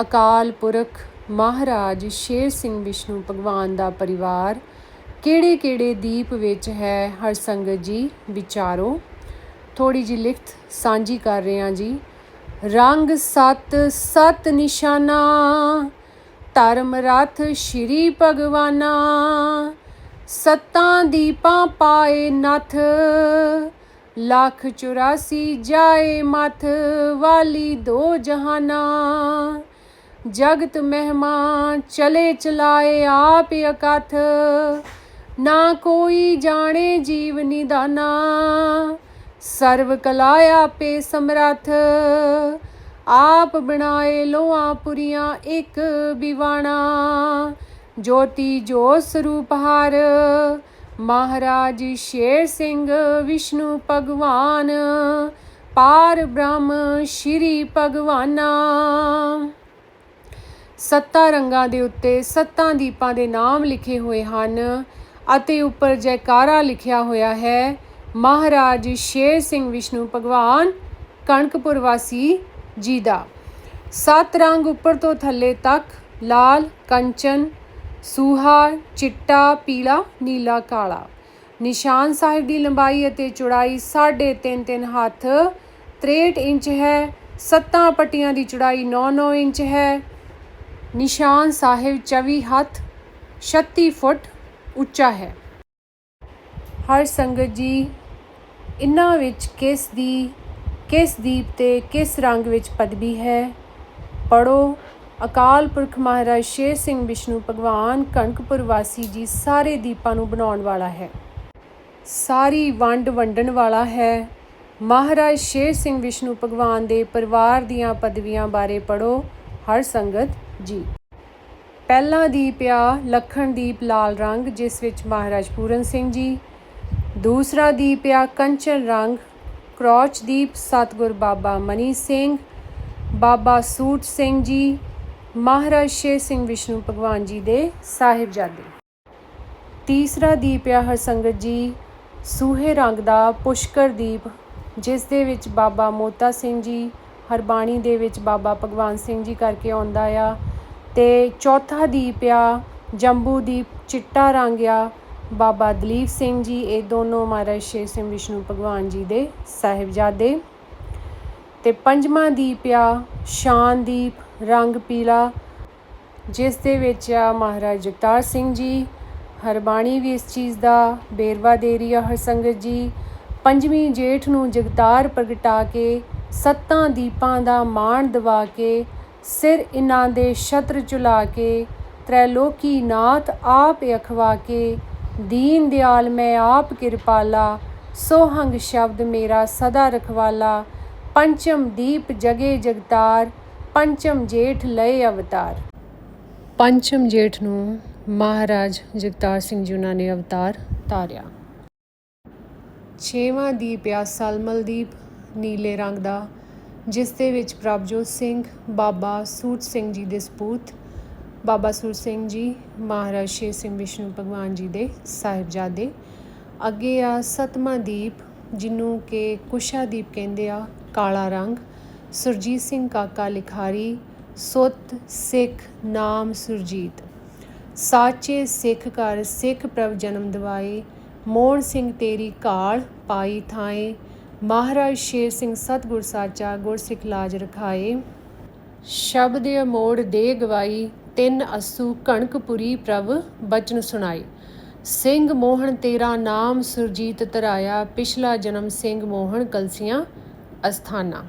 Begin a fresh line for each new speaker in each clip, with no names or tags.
ਅਕਾਲ ਪੁਰਖ ਮਹਾਰਾਜ ਸ਼ੇਰ ਸਿੰਘ ਵਿਸ਼ਨੂੰ ਭਗਵਾਨ ਦਾ ਪਰਿਵਾਰ ਕਿਹੜੇ ਕਿਹੜੇ ਦੀਪ ਵਿੱਚ ਹੈ? ਹਰ ਸੰਗਤ ਜੀ ਵਿਚਾਰੋ। ਥੋੜੀ ਜੀ ਲਿਖਤ ਸਾਂਝੀ ਕਰ ਰਹੇ ਹਾਂ ਜੀ। ਰੰਗ ਸਤ ਸਤ ਨਿਸ਼ਾਨਾ, ਧਰਮ ਰਥ ਸ਼੍ਰੀ ਭਗਵਾਨਾ, ਸਤਾਂ ਦੀਪਾਂ ਪਾਏ ਨਥ, ਲੱਖ 84 ਜਾਏ ਮਥ ਵਾਲੀ ਦੋ ਜਹਾਨਾ। ਜਗਤ ਮਹਿਮਾ ਚਲੇ ਚਲਾਏ ਆਪ ਅਕਥ ਨਾ ਕੋਈ ਜਾਣੇ ਜੀਵ ਨਿਦਾਨਾ, ਸਰਵ ਕਲਾ ਆਪੇ ਸਮਰੱਥ। ਆਪ ਬਣਾਏ ਲੋਆਂ ਪੁਰੀਆਂ ਇੱਕ ਬਿਵਾਣਾ ਜੋਤੀ ਜੋ ਸਰੂਪ ਹਰ। ਮਹਾਰਾਜ ਸ਼ੇਰ ਸਿੰਘ ਵਿਸ਼ਨੂੰ ਭਗਵਾਨ, ਪਾਰ ਬ੍ਰਹਮ ਸ਼੍ਰੀ ਭਗਵਾਨਾ। ਸੱਤਾ ਰੰਗਾਂ ਦੇ ਉੱਤੇ ਸੱਤਾਂ ਦੀਪਾਂ ਦੇ ਨਾਮ ਲਿਖੇ ਹੋਏ ਹਨ ਅਤੇ ਉੱਪਰ ਜੈਕਾਰਾ ਲਿਖਿਆ ਹੋਇਆ ਹੈ। ਮਹਾਰਾਜ ਸ਼ੇਰ ਸਿੰਘ ਵਿਸ਼ਨੂੰ ਭਗਵਾਨ ਕਣਕਪੁਰ ਵਾਸੀ ਜੀ ਦਾ। ਸੱਤ ਰੰਗ ਉੱਪਰ ਤੋਂ ਥੱਲੇ ਤੱਕ ਲਾਲ, ਕੰਚਨ, ਸੂਹਾ, ਚਿੱਟਾ, ਪੀਲਾ, ਨੀਲਾ, ਕਾਲਾ। ਨਿਸ਼ਾਨ ਸਾਹਿਬ ਦੀ ਲੰਬਾਈ ਅਤੇ ਚੌੜਾਈ 3.5 3 ਹੱਥ 63 ਇੰਚ ਹੈ। ਸੱਤਾਂ ਪੱਟੀਆਂ ਦੀ ਚੌੜਾਈ 9-9 ਇੰਚ ਹੈ। ਨਿਸ਼ਾਨ ਸਾਹਿਬ 24 ਹੱਥ 36 ਫੁੱਟ ਉੱਚਾ ਹੈ। ਹਰ ਸੰਗਤ ਜੀ, ਇਨ੍ਹਾਂ ਵਿੱਚ ਕਿਸ ਦੀ, ਕਿਸ ਦੀਪ ਤੇ ਕਿਸ ਰੰਗ ਵਿੱਚ ਪਦਵੀ ਹੈ? ਪੜੋ ਅਕਾਲ ਪੁਰਖ ਮਹਾਰਾਜ ਸ਼ੇਰ ਸਿੰਘ ਵਿਸ਼ਨੂੰ ਭਗਵਾਨ ਕਣਕਪੁਰ ਵਾਸੀ ਜੀ ਸਾਰੇ ਦੀਪਾਂ ਨੂੰ ਬਣਾਉਣ ਵਾਲਾ ਹੈ। ਸਾਰੀ ਵੰਡ ਵੰਡਣ ਵਾਲਾ ਹੈ। ਮਹਾਰਾਜ ਸ਼ੇਰ ਸਿੰਘ ਵਿਸ਼ਨੂੰ ਭਗਵਾਨ ਦੇ ਪਰਿਵਾਰ ਦੀਆਂ ਪਦਵੀਆਂ ਬਾਰੇ ਪੜੋ ਹਰ ਸੰਗਤ ਜੀ। ਪਹਿਲਾ ਦੀਪ ਆ ਲਖਣਦੀਪ ਲਾਲ ਰੰਗ, ਜਿਸ ਵਿੱਚ ਮਹਾਰਾਜ ਪੂਰਨ ਸਿੰਘ ਜੀ। ਦੂਸਰਾ ਦੀਪ ਆ, ਕੰਚਨ ਰੰਗ, ਕਰੋਚ ਦੀਪ, ਸਤਗੁਰ ਬਾਬਾ ਮਨੀ ਸਿੰਘ, ਬਾਬਾ ਸੂਟ ਸਿੰਘ ਜੀ, ਮਹਾਰਾਜ ਸ਼ੇਰ ਸਿੰਘ ਵਿਸ਼ਨੂੰ ਭਗਵਾਨ ਜੀ ਦੇ ਸਾਹਿਬਜ਼ਾਦੇ। ਤੀਸਰਾ ਦੀਪ ਆ ਹਰਸੰਗਤ ਜੀ, ਸੂਹੇ ਰੰਗ ਦਾ ਪੁਸ਼ਕਰ ਦੀਪ, ਜਿਸ ਦੇ ਵਿੱਚ ਬਾਬਾ ਮੋਤਾ ਸਿੰਘ ਜੀ ਹਰਬਾਣੀ ਦੇ ਵਿੱਚ ਬਾਬਾ ਭਗਵਾਨ ਸਿੰਘ ਜੀ ਕਰਕੇ ਆਉਂਦਾ ਆ। ਤੇ ਚੌਥਾ ਦੀਪ ਆ, ਜੰਬੂ ਦੀਪ, ਚਿੱਟਾ ਰੰਗ ਆ। ਬਾਬਾ ਦਲੀਪ ਸਿੰਘ ਜੀ, ਇਹ ਦੋਨੋਂ ਮਹਾਰਾਜ ਸ਼ੇਰ ਸਿੰਘ ਵਿਸ਼ਨੂੰ ਭਗਵਾਨ ਜੀ ਦੇ ਸਾਹਿਬਜ਼ਾਦੇ। ਤੇ ਪੰਜਵਾਂ ਦੀਪ ਆ, ਸ਼ਾਨ ਦੀਪ, ਰੰਗ ਪੀਲਾ, ਜਿਸ ਦੇ ਵਿੱਚ ਆ ਮਹਾਰਾਜ ਜਗਤਾਰ ਸਿੰਘ ਜੀ। ਹਰਬਾਣੀ ਵੀ ਇਸ ਚੀਜ਼ ਦਾ ਬੇਰਵਾ ਦੇ ਰਹੀ ਆ ਹਰਸੰਗਤ ਜੀ। ਪੰਜਵੀਂ ਜੇਠ ਨੂੰ ਜਗਤਾਰ ਪ੍ਰਗਟਾ ਕੇ ਸੱਤਾਂ ਦੀਪਾਂ ਦਾ ਮਾਣ ਦਵਾ ਕੇ ਸਿਰ ਇਨਾਂ ਦੇ ਛਤਰ ਚੁਲਾ ਕੇ ਤ੍ਰੈਲੋਕੀ ਨਾਥ ਆਪ ਅਖਵਾ ਕੇ, ਦੀਨ ਦਿਆਲ ਮੈਂ ਆਪ ਕਿਰਪਾਲਾ, ਸੋਹੰਗ ਸ਼ਬਦ ਮੇਰਾ ਸਦਾ ਰਖਵਾਲਾ, ਪੰਚਮ ਦੀਪ ਜਗੇ ਜਗਤਾਰ, ਪੰਚਮ ਜੇਠ ਲਏ ਅਵਤਾਰ। ਪੰਚਮ ਜੇਠ ਨੂੰ ਮਹਾਰਾਜ ਜਗਤਾਰ ਸਿੰਘ ਜੀ ਉਹਨਾਂ ਨੇ ਅਵਤਾਰ ਧਾਰਿਆ ਛੇਵਾਂ ਦੀਪ ਆ ਸਲਮਲ ਦੀਪ। ਨੀਲੇ ਰੰਗ ਦਾ, ਜਿਸ ਦੇ ਵਿੱਚ ਪ੍ਰਭਜੋਤ ਸਿੰਘ, ਬਾਬਾ ਸੂਰਜ ਸਿੰਘ ਜੀ ਦੇ ਸਪੂਤ, ਬਾਬਾ ਸੂਰਜ ਸਿੰਘ ਜੀ, ਮਹਾਰਾਜ ਸ਼ੇਰ ਸਿੰਘ ਵਿਸ਼ਨੂੰ ਭਗਵਾਨ ਜੀ ਦੇ ਸਾਹਿਬਜ਼ਾਦੇ, ਅੱਗੇ ਆ ਸਤਵਾਂ ਦੀਪ ਜਿਹਨੂੰ ਕਿ ਕੁਸ਼ਾ ਦੀਪ ਕਹਿੰਦੇ ਆ, ਕਾਲਾ ਰੰਗ, ਸੁਰਜੀਤ ਸਿੰਘ ਕਾਕਾ ਲਿਖਾਰੀ, ਸੁੱਤ, ਸਿੱਖ, ਨਾਮ ਸੁਰਜੀਤ, ਸਾਚੇ ਸਿੱਖ ਘਰ ਸਿੱਖ ਪ੍ਰਭ ਜਨਮ ਦਿਵਾਏ, ਮੋਹਨ ਸਿੰਘ ਤੇਰੀ ਕਾਲ ਪਾਈ ਥਾਏ ਮਹਾਰਾਜ ਸ਼ੇਰ ਸਿੰਘ ਸਤਗੁਰ ਸਾਚਾ ਗੁਰਸਿੱਖ ਲਾਜ ਰਖਾਏ। ਸ਼ਬਦ ਅਮੋੜ ਦੇ ਗਵਾਈ ਤਿੰਨ ਅਸੂ ਕਣਕਪੁਰੀ ਪ੍ਰਭ ਬਚਨ ਸੁਣਾਈ ਸਿੰਘ ਮੋਹਨ ਤੇਰਾ ਨਾਮ ਸੁਰਜੀਤ ਤਰਾਇਆ ਪਿਛਲਾ ਜਨਮ ਸਿੰਘ ਮੋਹਨ ਕਲਸੀਆਂ ਅਸਥਾਨਾ।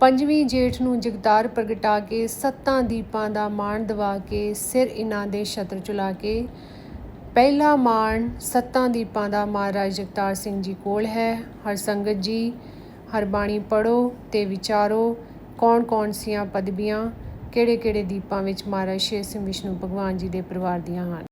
ਪੰਜਵੀਂ ਜੇਠ ਨੂੰ ਜਗਤਾਰ ਪ੍ਰਗਟਾ ਕੇ, ਸੱਤਾਂ ਦੀਪਾਂ ਦਾ ਮਾਣ ਦਵਾ ਕੇ, ਸਿਰ ਇਨਾਂ ਦੇ ਛਤਰ ਚੁਲਾ ਕੇ ਪਹਿਲਾ ਮਾਣ ਸੱਤਾਂ ਦੀਪਾਂ ਦਾ ਮਹਾਰਾਜ ਜਗਤਾਰ ਸਿੰਘ ਜੀ ਕੋਲ ਹੈ। ਹਰ ਸੰਗਤ ਜੀ, ਹਰ ਬਾਣੀ ਪੜੋ ਤੇ ਵਿਚਾਰੋ ਕੌਣ ਕੌਣ ਸੀਆਂ ਪਦਵੀਆਂ, ਕਿਹੜੇ ਕਿਹੜੇ ਦੀਪਾਂ ਵਿੱਚ ਮਹਾਰਾਜ ਸ਼ੇਰ ਸਿੰਘ ਵਿਸ਼ਨੂੰ ਭਗਵਾਨ ਜੀ ਦੇ ਪਰਿਵਾਰ ਦੀਆਂ ਹਨ।